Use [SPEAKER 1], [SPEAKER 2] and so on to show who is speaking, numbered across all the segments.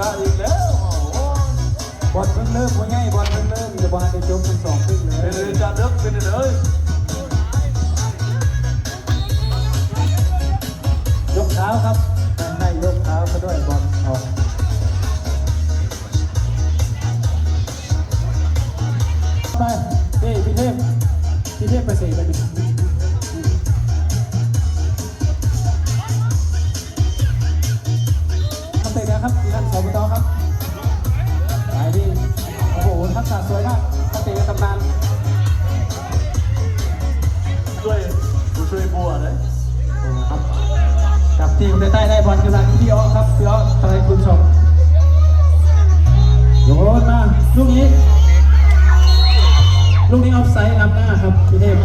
[SPEAKER 1] นะอีกแล้วโอ้โห
[SPEAKER 2] บอลเพิ่งเริ่มว่าง่ายบอลเพิ่งเริ่มจะบอลจะจบเป็นสองครึ่งเล
[SPEAKER 1] เป็น
[SPEAKER 2] ย
[SPEAKER 1] เลยจานเลิกเป็นเลย
[SPEAKER 2] ยกเท้าครับให้ยกเท้าเขาด้วยบอลออกไปเฮ้พี่เทพพี่เทพไปเสกไปดิ สวยมากทำเตะในตำนาน
[SPEAKER 1] ช่วยผู้ช่วยบัวเลย
[SPEAKER 2] ครับกับทีมใต้ได้บอลกำลังพี่อ้อครับพี่อ้อทำให้คุณชมโยนมาลูกนี้ ลูกนี้ออฟไซด์นำหน้าครับพี่เทพ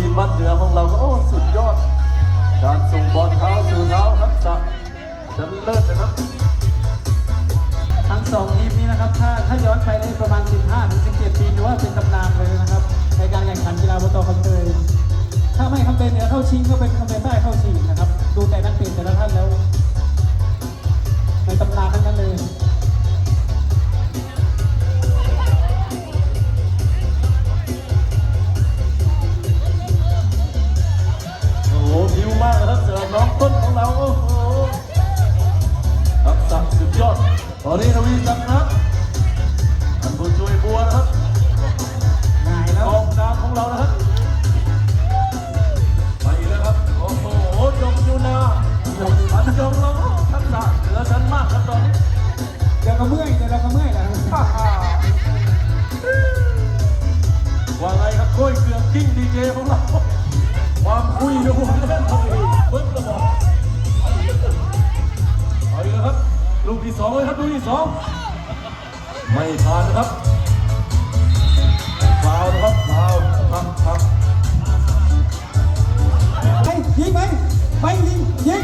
[SPEAKER 2] ที
[SPEAKER 1] มบ้านเหนือของเราก็โอ้สุดยอด การส่งบอลเท้าสู่เท้าครับจะจะเลิศนะครับ
[SPEAKER 2] ทั้งสองทีมนี้นะครับ ถ้าถ้าย้อนไปได้ประมาณ 15ถึง17 ปีถือว่าเป็นตำนานเลยนะครับ ในการแข่งขันกีฬาบอลคำเตยถ้าไม่คำเตยเหนือเข้าชิงก็เป็น เมื่
[SPEAKER 1] อยเดี๋
[SPEAKER 2] ยวเราก็เมื่อยแหละ
[SPEAKER 1] ฮ่าฮ่าว่าไงครับก้อยเกลือกกิ้งดีเจของเราความคุยกับผมเล่นเลยเบิ้ลระบอกเอาอีกแล้วครับลูกที่สองเลยครับลูกที่สองไม่ผ่านนะครับฟาวนะครับฟาวล์ครับครับ
[SPEAKER 2] ไปยิงไปไปยิงยิง